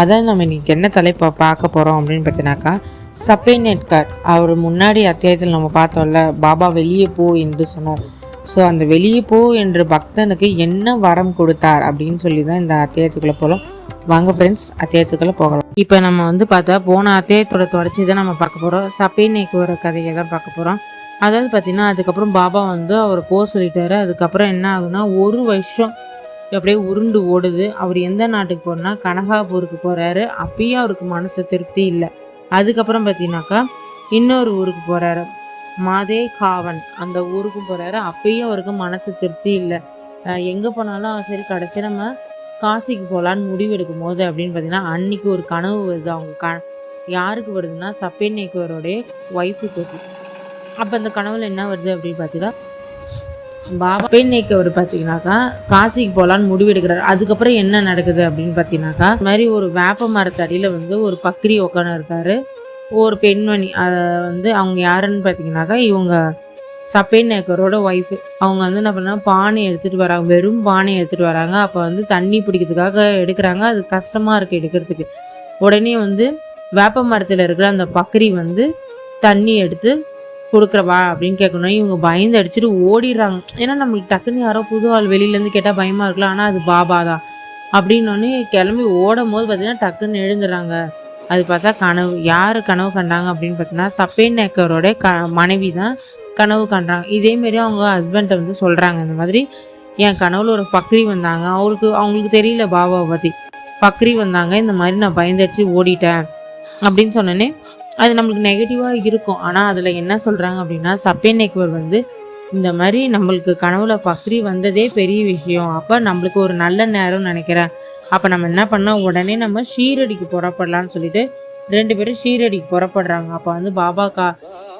அதான் நம்ம இன்னைக்கு என்ன தலைப்பை பார்க்க போகிறோம் அப்படின்னு பார்த்தீங்கன்னாக்கா சப்பே நெட்கட் அவர் முன்னாடி அத்தியாயத்தில் நம்ம பார்த்தோம்ல பாபா வெளியே போ என்று சொன்னோம். ஸோ அந்த வெளியே போ என்று பக்தனுக்கு என்ன வரம் கொடுத்தார் அப்படின்னு சொல்லி தான் இந்த அத்தியாயத்துக்குள்ளே போகலாம் வாங்க ஃப்ரெண்ட்ஸ் அத்தியாயத்துக்குள்ளே போகலாம். இப்போ நம்ம வந்து பார்த்தா போன அத்தியாயத்தோட தொடர்ச்சி தான் நம்ம பார்க்க போகிறோம் சப்பே நேக்குவர கதையை தான் பார்க்க போகிறோம் அதாவது பார்த்தீங்கன்னா அதுக்கப்புறம் பாபா வந்து அவர் போக சொல்லிட்டாரு. அதுக்கப்புறம் என்ன ஆகுதுன்னா ஒரு வருஷம் அப்படியே உருண்டு ஓடுது. அவர் எந்த நாட்டுக்கு போறனா கனகாபூருக்கு போறாரு. அப்பயும் அவருக்கு மனசு திருப்தி இல்லை. அதுக்கப்புறம் பார்த்தீங்கன்னாக்கா இன்னொரு ஊருக்கு போறாரு. மாதே காவன். அந்த ஊருக்கு போறாரு. அப்பயும் அவருக்கு மனசு திருப்தி இல்லை. எங்கே எங்க போனாலும் சரி கடைசி நம்ம காசிக்கு போகலான்னு முடிவெடுக்கும் போது அப்படின்னு பார்த்தீங்கன்னா அன்னைக்கு ஒரு கனவு வருது. அவங்க க யாருக்கு வருதுன்னா சப்பேநேக்குவருடைய ஒய்ஃபுக்கு வருது. அப்போ அந்த கனவுல என்ன வருது அப்படின்னு பார்த்தீங்கன்னா பாபா பெண்ணேக்கு அவர் பார்த்தீங்கன்னாக்கா காசிக்கு போகலான்னு முடிவெடுக்கிறார். அதுக்கப்புறம் என்ன நடக்குது அப்படின்னு பார்த்தீங்கன்னாக்கா இந்த மாதிரி ஒரு வேப்ப மரத்தடியில் வந்து ஒரு பக்ரி உட்காந்து இருக்காரு ஒரு பெண்மணி அதை வந்து அவங்க யாருன்னு பார்த்தீங்கன்னாக்கா இவங்க சப்பேன் நேக்கரோட ஒய்ஃபு அவங்க வந்து என்ன பண்ணால் பானை எடுத்துகிட்டு வராங்க. வெறும் பானை எடுத்துகிட்டு வராங்க. அப்போ வந்து தண்ணி பிடிக்கிறதுக்காக எடுக்கிறாங்க. அது கஷ்டமாக இருக்குது எடுக்கிறதுக்கு. உடனே வந்து வேப்ப மரத்தில் இருக்கிற அந்த பக்ரி வந்து தண்ணி எடுத்து கொடுக்குறவா அப்படின்னு கேட்கணும் இவங்க பயந்து அடிச்சுட்டு ஓடிடுறாங்க. ஏன்னா நம்மளுக்கு டக்குன்னு யாரோ புது ஆள் வெளியிலேருந்து கேட்டால் பயமாக இருக்கலாம். ஆனால் அது பாபா தான். அப்படின்னோடனே கிளம்பி ஓடும் போது பார்த்தீங்கன்னா டக்குன்னு எழுந்துடுறாங்க. அது பார்த்தா கனவு. யார் கனவு கண்டாங்க அப்படின்னு பார்த்தீங்கன்னா சப்பேன் நேக்கரோட க மனைவி தான் கனவு கண்டாங்க. இதேமாரி அவங்க ஹஸ்பண்ட்டை வந்து சொல்கிறாங்க இந்த மாதிரி என் கனவுல ஒரு பக்ரி வந்தாங்க. அவங்களுக்கு அவங்களுக்கு தெரியல பாபாவை பற்றி பக்ரி வந்தாங்க. இந்த மாதிரி நான் பயந்தடிச்சு ஓடிட்டேன். அப்படின்னு சொன்னோன்னே அது நம்மளுக்கு நெகட்டிவாக இருக்கும். ஆனால் அதில் என்ன சொல்கிறாங்க அப்படின்னா சப்பேநேக்குவர் வந்து இந்த மாதிரி நம்மளுக்கு கனவுல பக்ரி வந்ததே பெரிய விஷயம். அப்போ நம்மளுக்கு ஒரு நல்ல நேரம்னு நினைக்கிறேன். அப்போ நம்ம என்ன பண்ணோம் உடனே நம்ம ஷீரடிக்கு புறப்படலான்னு சொல்லிட்டு ரெண்டு பேரும் ஷீரடிக்கு புறப்படுறாங்க. அப்போ வந்து பாபா கா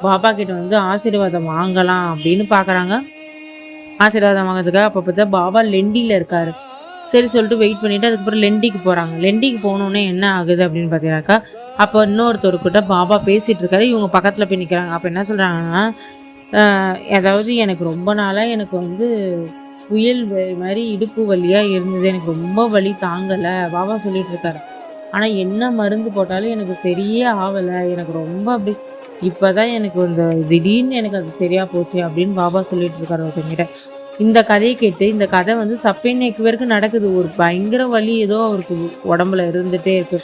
பாபா கிட்ட வந்து ஆசீர்வாதம் வாங்கலாம் அப்படின்னு பார்க்குறாங்க ஆசீர்வாதம் வாங்கிறதுக்காக அப்போ பார்த்தா பாபா லெண்டியில் இருக்காரு. சரி சொல்லிட்டு வெயிட் பண்ணிவிட்டு அதுக்கப்புறம் லெண்டிக்கு போகிறாங்க லெண்டிக்கு போனோடனே என்ன ஆகுது அப்படின்னு பார்த்தீங்கன்னாக்கா அப்போ இன்னொருத்தர்கிட்ட பாபா பேசிகிட்டு இருக்காரு. இவங்க பக்கத்தில் போய் நிற்கிறாங்க அப்போ என்ன சொல்கிறாங்கன்னா அதாவது எனக்கு ரொம்ப நாளாக எனக்கு வந்து புயல் மாதிரி இடுப்பு வலியாக இருந்தது. எனக்கு ரொம்ப வலி தாங்கலை. பாபா சொல்லிட்டு இருக்காரு. ஆனால் என்ன மருந்து போட்டாலும் எனக்கு சரியே ஆகலை எனக்கு ரொம்ப அப்படி இப்போ தான் எனக்கு இந்த திடீர்னு எனக்கு அது சரியாக போச்சு அப்படின்னு பாபா சொல்லிட்டு இருக்காரு ஒருத்தங்கிட்ட இந்த கதையை கேட்டு இந்த கதை வந்து சப்பேனைக்கு வரைக்கும் நடக்குது. ஒரு பயங்கர வலி ஏதோ அவருக்கு உடம்புல இருந்துகிட்டே இருக்கு.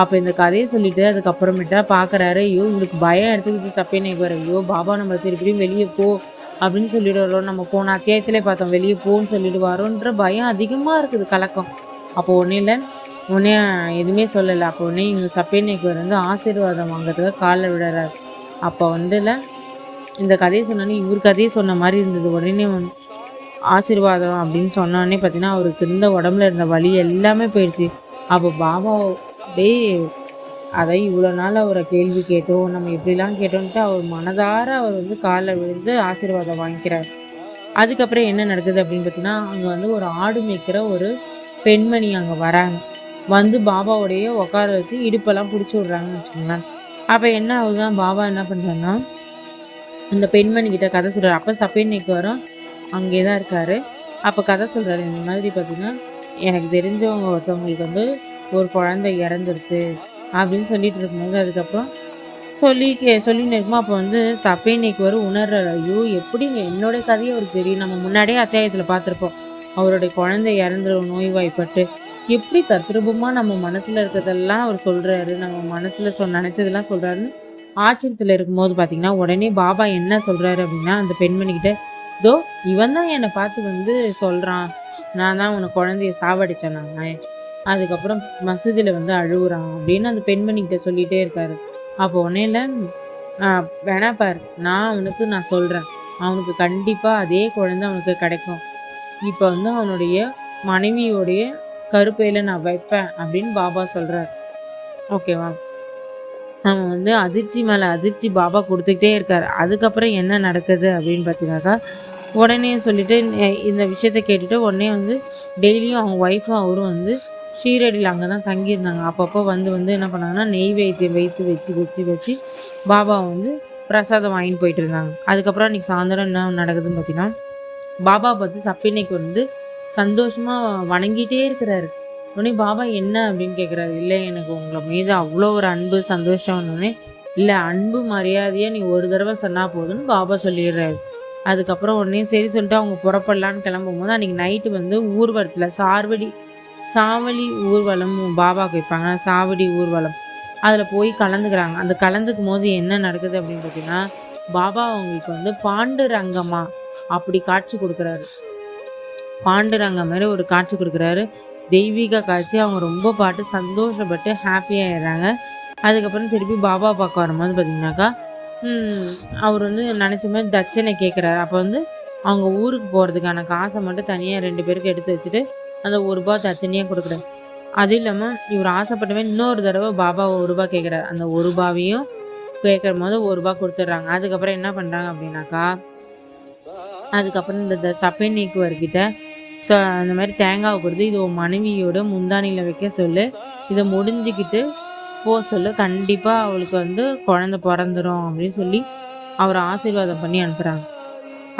அப்போ இந்த கதையை சொல்லிட்டு அதுக்கப்புறமேட்டா பார்க்குறாரு ஐயோ இவளுக்கு பயம் எடுத்துக்கிட்டு சப்பேனைக்கு வர ஐயோ பாபா நம்ம திருப்பியும் வெளியே போ அப்படின்னு சொல்லிட்டு வரோம் நம்ம போன அத்தியாயத்திலே பார்த்தோம் வெளியே போன்னு சொல்லிட்டு வரோன்ற பயம் அதிகமாக இருக்குது கலக்கம். அப்போ ஒன்றும் இல்லை உடனே எதுவுமே சொல்லலை. அப்போ உடனே இங்கே சப்பேனைக்கு வந்து ஆசீர்வாதம் வாங்குறதுக்கு காலில் விடுறாரு. அப்போ வந்துல இந்த கதையை சொன்னோன்னே இவர் கதையை சொன்ன மாதிரி இருந்தது. உடனே வந்து ஆசீர்வாதம் அப்படின்னு சொன்னோடனே பார்த்தீங்கன்னா அவருக்கு இருந்த உடம்புல இருந்த வலி எல்லாமே போயிடுச்சு. அப்போ பாபா அப்படியே அதை இவ்வளோ நாள் அவரை கேள்வி கேட்டோம் நம்ம எப்படிலாம் கேட்டோன்ட்டு அவர் மனதார அவர் வந்து காலில் விழுந்து ஆசீர்வாதம் வாங்கிக்கிறார். அதுக்கப்புறம் என்ன நடக்குது அப்படின்னு பார்த்தீங்கன்னா அங்கே வந்து ஒரு ஆடு மேய்க்கிற ஒரு பெண்மணி அங்கே வராங்க. வந்து பாபாவோடைய உட்கார வச்சு இடுப்பெல்லாம் பிடிச்சி விட்றாங்கன்னு வச்சுக்கோங்களேன். அப்போ என்ன ஆகுதுன்னா பாபா என்ன பண்ணுறாங்கன்னா அந்த பெண்மணி கிட்ட கதை சொல்கிறார் அப்போ சப்பேன்னைக்கு வரும். அங்கே தான் இருக்காரு. அப்போ கதை சொல்கிறாரு இந்த மாதிரி பார்த்தீங்கன்னா எனக்கு தெரிஞ்சவங்க ஒருத்தவங்களுக்கு வந்து ஒரு குழந்தை இறந்துருச்சு அப்படின்னு சொல்லிட்டு இருக்கும்போது அதுக்கப்புறம் சொல்லி கே சொல்லின்னு இருக்கும்போது அப்போ வந்து தப்பே இன்னைக்கு வரும் உணர்றாரு. ஐயோ எப்படிங்க? என்னோடைய கதையை அவருக்கு தெரியும். நம்ம முன்னாடியே அத்தியாயத்தில் பார்த்துருப்போம். அவருடைய குழந்தை இறந்துரு நோய்வாய்ப்பட்டு எப்படி தத்ரூபமாக நம்ம மனசில் இருக்கிறதெல்லாம் அவர் சொல்கிறாரு நம்ம மனசில் சொ நினச்சதெல்லாம் சொல்கிறாருன்னு ஆச்சரியத்தில் இருக்கும்போது பார்த்தீங்கன்னா உடனே பாபா என்ன சொல்கிறாரு அப்படின்னா அந்த பெண்மணிக்கிட்ட தோ இவன் தான் என்னை பார்த்து வந்து சொல்கிறான் நான் தான் உனக்கு குழந்தைய சாவடிச்சேன் நான் அதுக்கப்புறம் மசூதியில் வந்து அழுகுறான் அப்படின்னு அந்த பெண்மணிக்கிட்ட சொல்லிகிட்டே இருக்காரு. அப்போ உன்னையில் வேணா பார் நான் அவனுக்கு நான் சொல்கிறேன் அவனுக்கு கண்டிப்பாக அதே குழந்தை அவனுக்கு கிடைக்கும். இப்போ வந்து அவனுடைய மனைவியோடைய கருப்பையில் நான் வைப்பேன் அப்படின்னு பாபா சொல்கிறார் ஓகேவா? அவன் வந்து அதிர்ச்சி மேலே அதிர்ச்சி பாபா கொடுத்துக்கிட்டே இருக்கார். அதுக்கப்புறம் என்ன நடக்குது அப்படின்னு பார்த்தீங்கன்னாக்கா உடனே சொல்லிட்டு இந்த விஷயத்த கேட்டுட்டு உடனே வந்து டெய்லியும் அவங்க ஒய்ஃபும் அவரும் வந்து ஷீரடியில் அங்கே தான் தங்கியிருந்தாங்க. அப்பப்போ வந்து வந்து என்ன பண்ணாங்கன்னா நெய் வைத்தியம் வைத்து வச்சு வச்சு வச்சு பாபா வந்து பிரசாதம் வாங்கிட்டு போயிட்டு இருந்தாங்க. அதுக்கப்புறம் அன்றைக்கி சாயந்தரம் என்ன நடக்குதுன்னு பார்த்தீங்கன்னா பாபா பார்த்து சப்பினைக்கு வந்து சந்தோஷமாக வணங்கிட்டே இருக்கிறாரு. உடனே பாபா என்ன? அப்படின்னு கேட்குறாரு இல்லை எனக்கு உங்களை மீது அவ்வளோ ஒரு அன்பு சந்தோஷம்னு இல்லை அன்பு மரியாதையாக நீ ஒரு தடவை சொன்னால் போதும்னு பாபா சொல்லிடுறாரு. அதுக்கப்புறம் உடனே சரி சொல்லிட்டு அவங்க புறப்படலான்னு கிளம்பும்போது அன்றைக்கி நைட்டு வந்து ஊர்வலத்தில் சார்வடி சாவடி ஊர்வலம் பாபாவுக்கு வைப்பாங்க. சாவடி ஊர்வலம். அதில் போய் கலந்துக்கிறாங்க. அந்த கலந்துக்கும் போது என்ன நடக்குது அப்படின்னு பார்த்தீங்கன்னா பாபா அவங்களுக்கு வந்து பாண்டுரங்கமா அப்படி காட்சி கொடுக்குறாரு. பாண்டுரங்க மாதிரி ஒரு காட்சி கொடுக்குறாரு. தெய்வீக காட்சி அவங்க ரொம்ப பாட்டு சந்தோஷப்பட்டு ஹாப்பியாகிடுறாங்க அதுக்கப்புறம் திருப்பி பாபா பார்க்க வரும்போது பார்த்தீங்கன்னாக்கா அவர் வந்து நினச்ச மாதிரி தட்சணை கேட்குறாரு அப்போ வந்து அவங்க ஊருக்கு போகிறதுக்கான காசை மட்டும் தனியாக ரெண்டு பேருக்கு எடுத்து வச்சுட்டு அந்த ஒரு ரூபா தட்சணையாக கொடுக்குறாரு. அது இல்லாமல் இவர் ஆசைப்பட்டவே இன்னொரு தடவை பாபா ஒரு ரூபா கேட்குறாரு அந்த ஒரு ரூபாவையும் கேட்குற போது ஒரு ரூபா கொடுத்துட்றாங்க. அதுக்கப்புறம் என்ன பண்ணுறாங்க அப்படின்னாக்கா அதுக்கப்புறம் இந்த சப்பை நீக்குவர்கிட்ட ஸோ அந்த மாதிரி தேங்காவை கொடுத்து இது உன் மனைவியோட முந்தானியில் வைக்க சொல்லு. இதை முடிஞ்சுக்கிட்டு போ சொல்லு. கண்டிப்பாக அவளுக்கு வந்து குழந்தை பிறந்துரும் அப்படின்னு சொல்லி அவரை ஆசீர்வாதம் பண்ணி அனுப்புகிறாங்க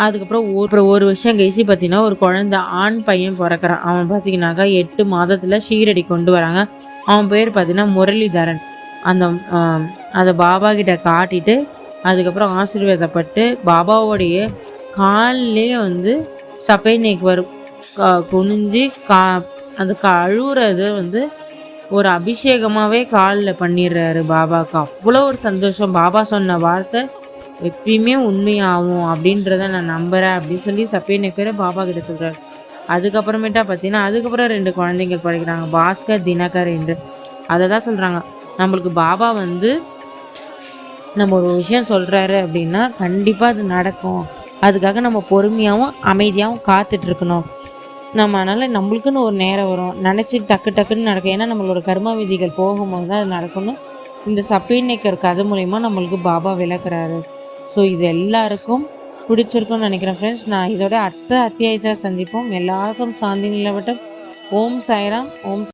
அதுக்கப்புறம் ஒரு அப்புறம் ஒரு வருஷம் கழிச்சு பார்த்தீங்கன்னா ஒரு குழந்தை ஆண் பையன் பிறக்கிறான். அவன் பார்த்தீங்கன்னாக்கா எட்டு மாதத்தில் ஷீரடி கொண்டு வராங்க. அவன் பேர் பார்த்தீங்கன்னா முரளிதரன். அந்த அதை பாபா கிட்ட காட்டிட்டு அதுக்கப்புறம் ஆசீர்வாதப்பட்டு பாபாவோடைய காலிலே வந்து சபை நேக்கு வரும். குனிஞ்சு கா அந்த கழுவுறது வந்து ஒரு அபிஷேகமாகவே காலில் பண்ணிடுறாரு பாபாவுக்கு அவ்வளோ ஒரு சந்தோஷம். பாபா சொன்ன வார்த்தை எப்பயுமே உண்மையாகும் அப்படின்றத நான் நம்புகிறேன் அப்படின்னு சொல்லி சப்பையனக்கரை பாபா கிட்ட சொல்கிறாரு அதுக்கப்புறமேட்டா பார்த்தீங்கன்னா அதுக்கப்புறம் ரெண்டு குழந்தைங்க படிக்கிறாங்க. பாஸ்கர் தினகர் என்று. அதை தான் சொல்கிறாங்க நம்மளுக்கு பாபா வந்து நம்ம ஒரு விஷயம் சொல்கிறாரு அப்படின்னா கண்டிப்பாக அது நடக்கும். அதுக்காக நம்ம பொறுமையாகவும் அமைதியாகவும் காத்துட்ருக்கணும் நம்ம அதனால் நம்மளுக்குன்னு ஒரு நேரம் வரும். நினச்சி டக்கு டக்குன்னு நடக்கும். ஏன்னா நம்மளோட கர்ம விதிகள் போகும்போது தான் அது நடக்கும்னு. இந்த சப்பீனேக்கர் கதை மூலயமா நம்மளுக்கு பாபா விளக்குறாரு. ஸோ இது எல்லாருக்கும் பிடிச்சிருக்கும்னு நினைக்கிறேன் ஃப்ரெண்ட்ஸ் நான் இதோட அடுத்த அத்தியாயத்தில் சந்திப்போம். எல்லாருக்கும் சாந்தி நிலவட்டம். ஓம் சாய்ராம். ஓம்